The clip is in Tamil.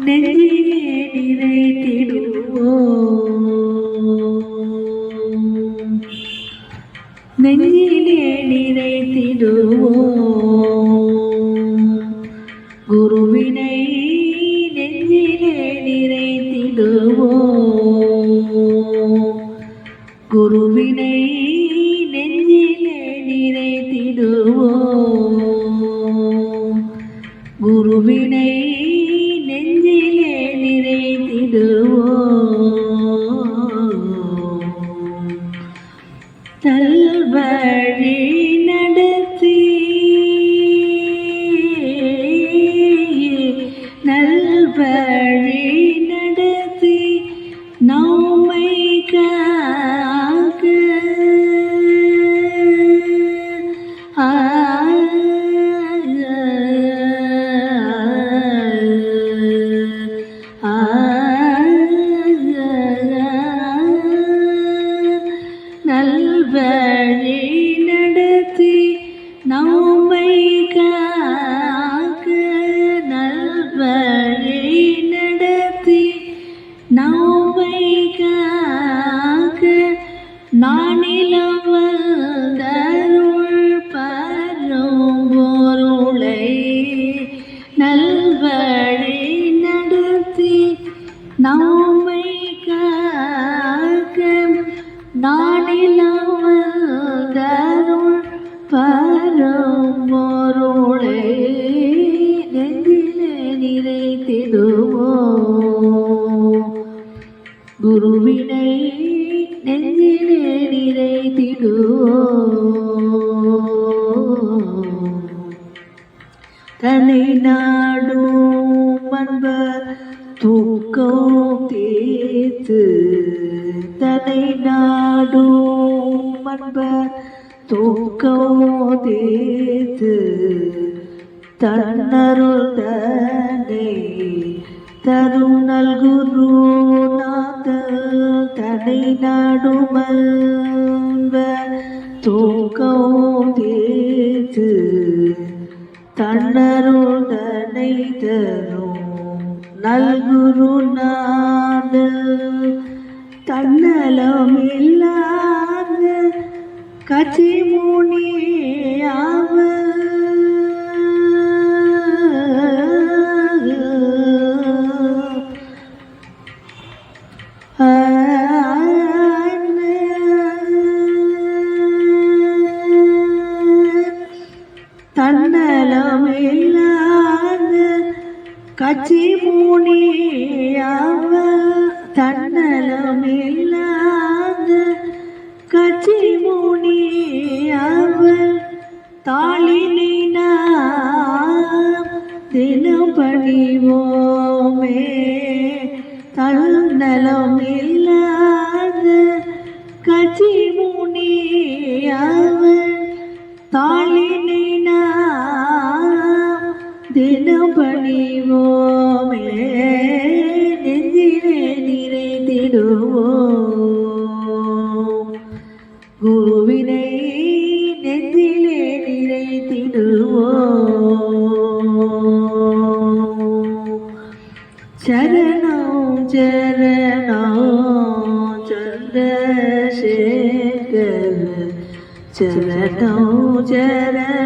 நெஞ்சிலே நிறைத்திடுவோம் நெஞ்சிலே நிறைத்திடுவோம் குருவினை நெஞ்சிலே நிறைத்திடுவோம் குருவினை நானிலம் வந்தருள் பரும் பொருளை நெஞ்சிலே நிறைத்திடுவோம் குருவினை நெஞ்சிலே நிறைத்திடுவோம் தலை நாடும் அன்பர் தூக்கம் தேத்து தலை நாடும் அன்பர் தூக்கம் தேத்து தன்னருள் தன்னை நல்குரு நாத தனை நாடுமல்வ தூக்கம் தேத்து தன்னருள் தன்னருடனை தரும் நல்குருநாத தன்னலம் இல்லாத கச்சி முனியாவ தன்னலம் இல்லாத கச்சி மூனியாவ தன்னலம் இல்லாத கச்சி மூனியாவ தாளினை தினம் பணிவோமே தன்னலம் இல்லாத கச்சி மூனியாவ தாளினை தினம் பணிவோமே நெஞ்சிலே நிறைத்திடுவோம் குருவினை நெஞ்சிலே நிறைத்திடுவோம் சரணம் சரணம் சந்திரசேகர சரணம் சரணம்